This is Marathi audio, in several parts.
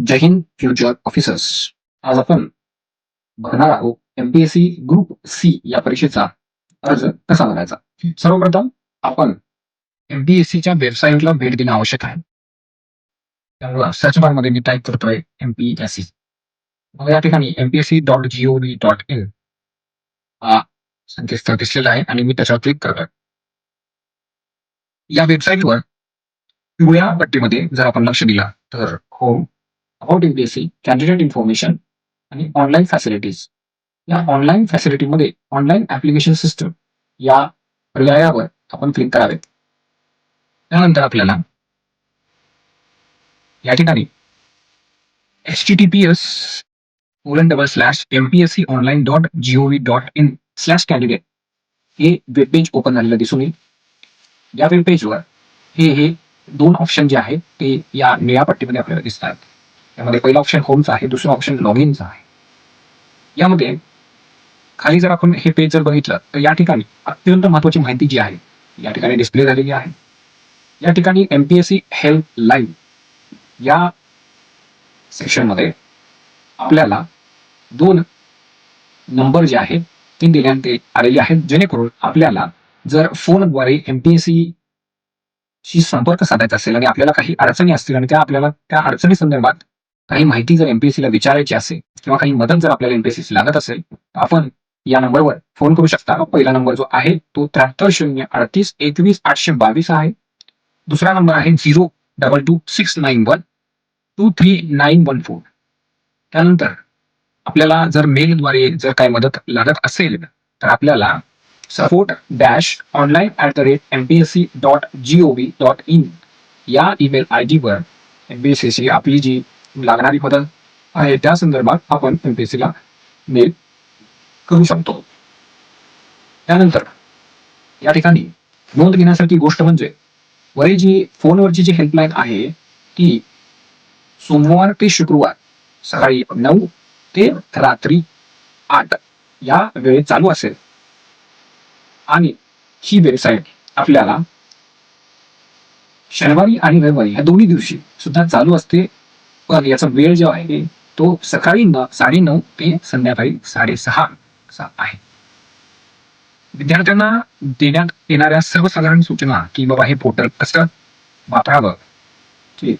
जय हिंद फ्युचर ऑफिसर्स आज आपण बघणार आहोत एमपीएससी ग्रुप सी या परीक्षेचा अर्ज कसा भरायचा सर्वप्रथम आपण एमपीएससीच्या वेबसाईटला भेट देणं आवश्यक आहे. त्यामुळे सर्च बारमध्ये मी टाईप करतोय एमपीएससी मग या ठिकाणी MPSC dot gov dot in हा संकेतस्थळ दिसलेला आहे आणि मी त्याच्यावर क्लिक करतोय. या वेबसाईटवर पिवळ्या पट्टीमध्ये जर आपण लक्ष दिला तर home about MPSC candidate information आणि ऑनलाईन फॅसिलिटीज या ऑनलाईन फॅसिलिटीमध्ये ऑनलाईन ऍप्लिकेशन सिस्टम या पर्यायावर आपण क्लिक करावे. त्यानंतर आपल्याला या ठिकाणी H T T P S colon double slash M P S C online dot gov dot in slash candidate हे वेबपेज ओपन झालेलं दिसून येईल. या वेबपेजवर हे हे दोन ऑप्शन जे आहेत ते या निळ्या पट्टीमध्ये आपल्याला दिसतात. त्यामध्ये पहिला ऑप्शन होमचा आहे दुसरा ऑप्शन लॉग इनचा आहे. यामध्ये खाली जर आपण हे पेज जर बघितलं तर या ठिकाणी अत्यंत महत्वाची माहिती जी आहे या ठिकाणी डिस्प्ले झालेली आहे. या ठिकाणी एमपीएससी हेल्प लाईन या सेक्शनमध्ये आपल्याला दोन नंबर जे आहेत ते देण्यात आलेले आहेत जेणेकरून आपल्याला जर फोनद्वारे एमपीएससी शी संपर्क साधायचा असेल आणि आपल्याला काही अडचणी असतील आणि त्या आपल्याला त्या अडचणी संदर्भात काही माहिती जर एमपीएससीला विचारायची असेल किंवा काही मदत जर आपल्याला एमपीएससी लागत असेल तर आपण या नंबरवर फोन करू शकता. पहिला नंबर जो आहे तो त्र्याहत्तर शून्य अडतीस एकवीस आठशे बावीस आहे. दुसरा नंबर आहे zero double two six nine one two three nine one four. त्यानंतर आपल्याला जर मेलद्वारे जर काही मदत लागत असेल तर आपल्याला support dash online at the rate MPSC dot G O V dot in या ईमेल आय डीवर एमपीएससीची आपली जी लागणारी मदत आहे त्या संदर्भात आपण एमपीएससीला मेल करू शकतो. त्यानंतर या ठिकाणी नोंद घेण्यासारखी गोष्ट म्हणजे वरील जी फोनवरची जी हेल्पलाईन आहे ती सोमवार ते शुक्रवार सकाळी नऊ ते रात्री आठ या वेळेत चालू असेल. आणि ही वेबसाईट आपल्याला शनिवारी आणि रविवारी या दोन्ही दिवशी सुद्धा चालू असते. पण याचा वेळ जो आहे तो सकाळी न साडे नऊ ते संध्याकाळी साडेसहा असा आहे. विद्यार्थ्यांना देण्यात येणाऱ्या सर्वसाधारण सूचना की बाबा हे पोर्टल कसं वापरावं ठीक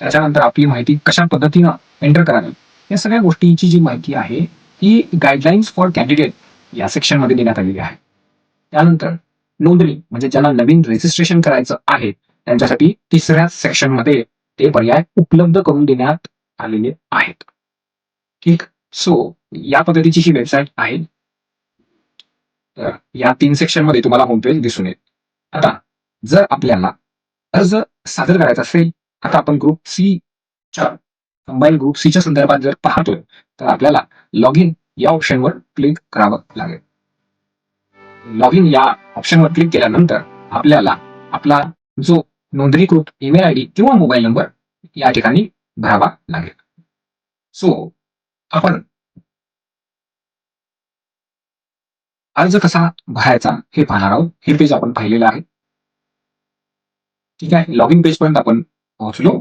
त्याच्यानंतर आपली माहिती कशा पद्धतीनं एंटर करावी या सगळ्या गोष्टींची जी माहिती आहे ती गाईडलाईन्स फॉर कॅन्डिडेट या सेक्शनमध्ये देण्यात आलेली आहे. त्यानंतर नोंदणी म्हणजे ज्यांना नवीन रजिस्ट्रेशन करायचं आहे त्यांच्यासाठी तिसऱ्या सेक्शनमध्ये ते पर्याय उपलब्ध करून देण्यात आलेले आहेत. ठीक. सो या पद्धतीची ही वेबसाईट आहे. तर या तीन सेक्शनमध्ये तुम्हाला होम पेज दिसून येईल. आता जर आपल्याला अर्ज सादर करायचा असेल आता आपण ग्रुप सी च्या कंबाईन ग्रुप सीच्या संदर्भात जर पाहतोय तर आपल्याला लॉग इन या ऑप्शनवर क्लिक करावं लागेल. लॉग इन या ऑप्शनवर क्लिक केल्यानंतर आपल्याला आपला जो नोंदणीकृत ईमेल आयडी किंवा मोबाईल नंबर या ठिकाणी भरावा लागेल. सो आपण अर्ज कसा भरायचा हे पाहणार आहोत. हे पेज आपण पाहिलेलं आहे. ठीक आहे. लॉग इन पेज पर्यंत आपण पोहोचलो.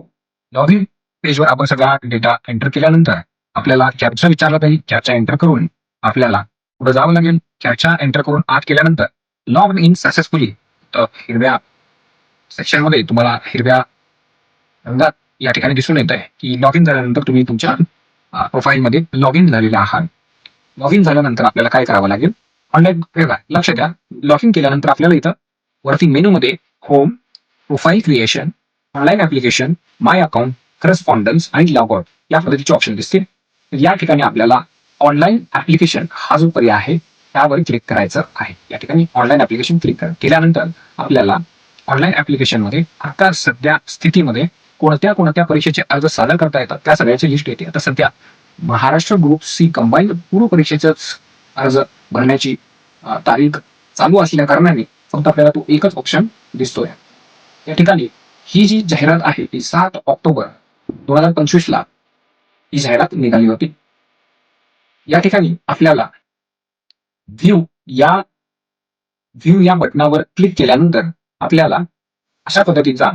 लॉग इन पेजवर आपण सगळा डेटा एंटर केल्यानंतर आपल्याला कॅपचा विचारला पाहिजे. कॅपचा एंटर करून आपल्याला पुढे जावं लागेल. कॅपचा एंटर करून आत केल्यानंतर लॉग इन सक्सेसफुली तर हिरव्या सेक्शनमध्ये तुम्हाला हिरव्या रंगात या ठिकाणी दिसून येत आहे की लॉग इन झाल्यानंतर तुम्ही तुमच्या प्रोफाईल मध्ये लॉग इन झालेला आहात. लॉग इन झाल्यानंतर आपल्याला काय करावं लागेल? ऑनलाईन बघा लक्ष द्या. लॉग इन केल्यानंतर आपल्याला इथं वरती मेनू मध्ये home profile creation online application my account correspondence आणि लॉग आउट या पद्धतीचे ऑप्शन दिसतील. तर या ठिकाणी आपल्याला ऑनलाईन ऍप्लिकेशन हा जो पर्याय आहे त्यावर क्लिक करायचं आहे. या ठिकाणी ऑनलाईन ऍप्लिकेशन क्लिक केल्यानंतर आपल्याला ऑनलाईन ऍप्लिकेशनमध्ये आता सध्या स्थितीमध्ये कोणत्या कोणत्या परीक्षेचे अर्ज सादर करता येतात त्या सगळ्याची लिस्ट येते. आता सध्या महाराष्ट्र ग्रुप सी कंबाईन पूर्व परीक्षेच अर्ज भरण्याची तारीख चालू असल्या कारणाने फक्त आपल्याला तो एकच ऑप्शन दिसतोय. या ठिकाणी ही जी जाहिरात आहे ती सात ऑक्टोबर दोन हजार पंचवीस ला ही जाहिरात निघाली होती. या ठिकाणी आपल्याला व्ह्यू या व्ह्यू या बटनावर क्लिक केल्यानंतर आपल्याला अशा पद्धतीचा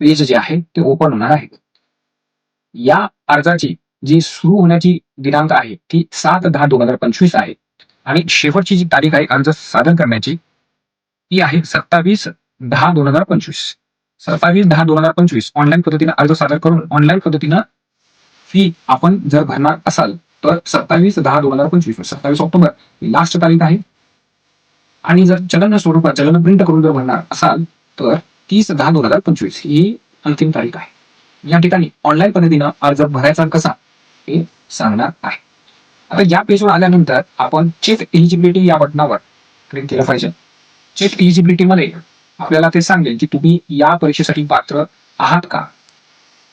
पेज जे आहे ते ओपन होणार आहे. या अर्जाची जी सुरू होण्याची दिनांक आहे ती सात दहा दोन हजार पंचवीस आहे. आणि शेवटची जी तारीख आहे अर्ज सादर करण्याची ती आहे सत्तावीस दहा दोन हजार पंचवीस. सत्तावीस दहा दोन हजार पंचवीस ऑनलाईन पद्धतीने अर्ज सादर करून ऑनलाईन पद्धतीनं फी आपण जर भरणार असाल तर सत्तावीस दहा दोन हजार पंचवीस सत्तावीस ऑक्टोबर ही लास्ट तारीख आहे. आणि जर चलन स्वरूपात चलन प्रिंट करून जर भरणार असाल तर तीस दहा दोन हजार पंचवीस ही अंतिम तारीख आहे. या ठिकाणी ऑनलाईन पद्धतीनं अर्ज भरायचा कसा हे सांगणार आहे. आता या पेजवर आल्यानंतर आपण चेक एलिजिबिलिटी या बटनावर क्लिक केलं पाहिजे. चेक एलिजिबिलिटी मध्ये आपल्याला ते सांगेल की तुम्ही या परीक्षेसाठी पात्र आहात का?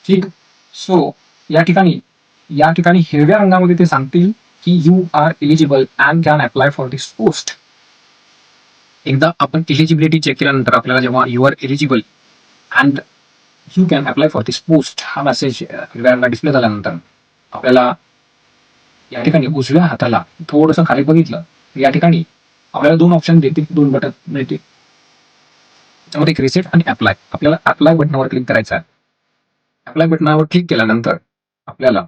ठीक? सो या ठिकाणी या ठिकाणी हिरव्या रंगामध्ये ते सांगतील की you are eligible and can apply for this post एकदा आपण एलिजिबिलिटी चेक केल्यानंतर आपल्याला जेव्हा you are eligible and you can apply for this post हा मेसेज डिस्प्ले झाल्यानंतर आपल्याला या ठिकाणी उजव्या हाताला थोडंसं खाली बघितलं या ठिकाणी आपल्याला दोन ऑप्शन देतील दोन बटन मिळतील. त्यामध्ये एक रिसेट आणि अप्लाय आपल्याला अप्लाय बटनावर क्लिक करायचं आहे. अप्लाय बटनावर क्लिक केल्यानंतर आपल्याला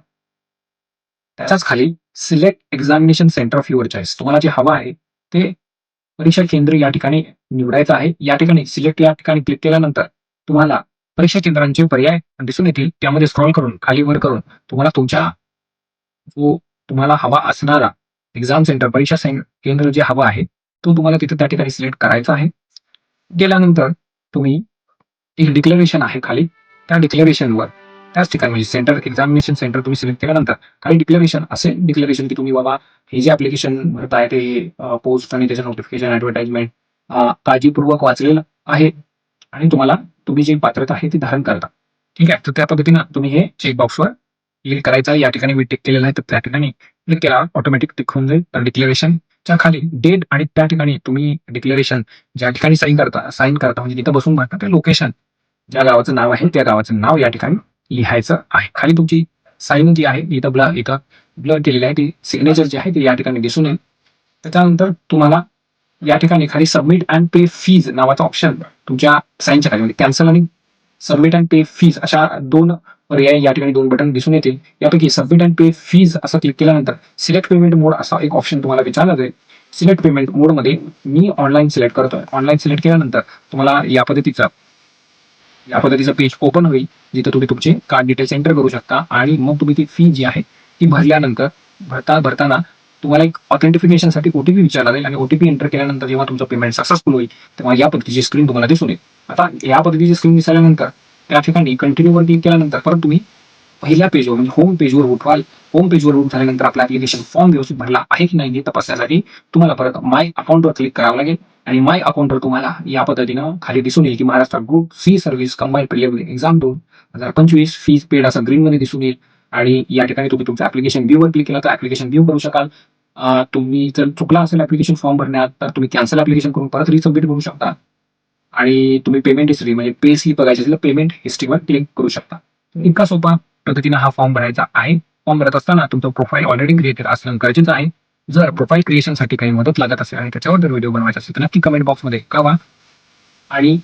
त्याच्याच खाली select examination centre of your choice तुम्हाला जे हवं आहे ते परीक्षा केंद्र या ठिकाणी निवडायचं आहे. या ठिकाणी सिलेक्ट या ठिकाणी क्लिक केल्यानंतर तुम्हाला परीक्षा केंद्रांचे पर्याय दिसून येतील. त्यामध्ये स्क्रॉल करून खाली वर करून तुम्हाला तुमच्या जो तुम्हाला हवा असणारा एक्झाम सेंटर परीक्षा सें- केंद्र जे हवं आहे तो तुम्हाला तिथे त्या ठिकाणी सिलेक्ट करायचा आहे. गेल्यानंतर तुम्ही एक डिक्लेरेशन आहे खाली. त्या डिक्लेरेशनवर त्याच ठिकाणी म्हणजे सेंटर एक्झामिनेशन सेंटर तुम्ही सिलेक्ट केल्यानंतर काही डिक्लेरेशन असे डिक्लेरेशन की तुम्ही बाबा हे जे ऍप्लिकेशन आहे ते पोस्ट आणि त्याचं नोटिफिकेशन ऍडव्हर्टाइजमेंट काळजीपूर्वक वाचलेलं आहे आणि तुम्हाला तुम्ही जी पात्रता आहे ती धारण करता. ठीक आहे? तर त्या पद्धतीनं तुम्ही हे चेकबॉक्सवर क्लिक करायचं. या ठिकाणी मी टिक केलेलं आहे. तर त्या ठिकाणी क्लिक केल्यावर ऑटोमॅटिक टिक होऊन जाईल. तर डिक्लेरेशनच्या खाली डेट आणि त्या ठिकाणी तुम्ही डिक्लेरेशन ज्या ठिकाणी साईन करता साईन करता म्हणजे तिथं बसून भरता ते लोकेशन ज्या गावाचं नाव आहे त्या गावाचं नाव या ठिकाणी लिहायचं आहे. खाली तुमची साईन जी आहे इथं ब्ल इथं ब्लड केलेली आहे. ती सिग्नेचर जी आहे ती या ठिकाणी दिसून येईल. त्याच्यानंतर तुम्हाला या ठिकाणी खाली सबमिट अँड पे फीज नावाचा ऑप्शन तुमच्या साईनच्या खाली म्हणजे कॅन्सल आणि सबमिट अँड पे फीज अशा दोन पर्याय या ठिकाणी दोन बटन दिसून येतील. यापैकी सबमिट अँड पे फीज असं क्लिक केल्यानंतर सिलेक्ट पेमेंट मोड असा एक ऑप्शन तुम्हाला विचारला जाईल सिलेक्ट पेमेंट मोडमध्ये मी ऑनलाईन सिलेक्ट करतोय. ऑनलाईन सिलेक्ट केल्यानंतर तुम्हाला या पद्धतीचा या पद्धतीचं पेज ओपन होईल जिथं तुम्ही तुमचे कार्ड डिटेल्स एंटर करू शकता. आणि मग तुम्ही ती फी जी आहे ती भरल्यानंतर भरता भरताना तुम्हाला एक ऑथेंटिफिकेशनसाठी ओटीपी विचारला जाईल आणि ओटीपी एंटर केल्यानंतर जेव्हा तुमचं पेमेंट सक्सेसफुल होईल तेव्हा या पद्धतीची स्क्रीन तुम्हाला दिसून येईल. आता या पद्धतीची स्क्रीन दिसल्यानंतर त्या ठिकाणी कंटिन्यू वर क्लिक केल्यानंतर परत तुम्ही पहिल्या पेजवर म्हणजे होम पेजवर उठवाल. होम पेजवर उठ झाल्यानंतर आपला ऍप्लिकेशन फॉर्म व्यवस्थित भरला आहे की नाही हे तपासण्यासाठी तुम्हाला परत माय अकाउंटवर क्लिक करावं लागेल. आणि माय अकाउंटवर तुम्हाला या पद्धतीनं खाली दिसून येईल की Maharashtra group C service combine preliminary exam दोन हजार पंचवीस फीज पेड असं ग्रीन मध्ये दिसून येईल. आणि या ठिकाणी तुम्ही तुमचं ऍप्लिकेशन व्ह्यू वर क्लिक केलं तर ऍप्लिकेशन व्ह्यू करू शकाल. तुम्ही जर चुकला असेल ऍप्लिकेशन फॉर्म भरण्यात तर तुम्ही कॅन्सल ऍप्लिकेशन करून परत रिसबमिट करू शकता. आणि तुम्ही पेमेंट हिस्ट्री म्हणजे पे स्लिप बघायची असेल पेमेंट हिस्ट्रीवर क्लिक करू शकता. इतका सोपा. पद्धतीनं हा फॉर्म भरायचा आहे. फॉर्म भरत असताना तुमचं प्रोफाईल ऑलरेडी क्रिएटेड असणं गरजेचं आहे. जर प्रोफाईल क्रिएशनसाठी काही मदत लागत असेल आणि त्याच्यावर जर व्हिडिओ बनवायचा असेल तर नक्की कमेंट बॉक्समध्ये कळवा. आणि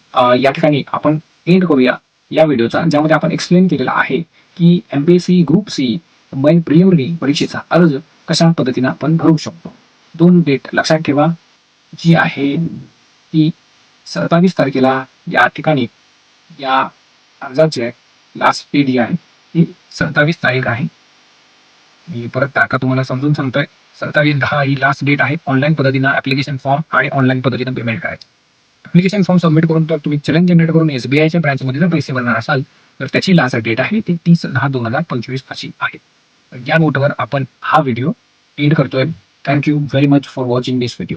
या ठिकाणी आपण एंड करूया या व्हिडिओचा ज्यामध्ये आपण एक्सप्लेन केलेला आहे की MPSC group C main preliminary परीक्षेचा अर्ज कशा पद्धतीनं आपण भरू शकतो. दोन डेट लक्षात ठेवा. जी आहे ती सत्तावीस तारखेला या ठिकाणी या अर्जाचे लास्ट डेट जी आहे. ही सत्तावीस तारीख आहे. मी परत तारखा तुम्हाला समजून सांगतोय सत्तावीस दहा ही लास्ट डेट आहे. ऑनलाईन पद्धतीनं ऍप्लिकेशन फॉर्म आणि ऑनलाईन पद्धतीनं पेमेंट करायचं. ऍप्लिकेशन फॉर्म सबमिट करून तर तुम्ही चलन जनरेट करून एसबीआयच्या ब्रँचमध्ये जर पैसे भरणार असाल तर त्याची लास्ट डेट आहे ती तीस दहा दोन हजार पंचवीस अशी आहे. या नोटवर आपण हा व्हिडिओ एंड करतोय. Thank you very much for watching this video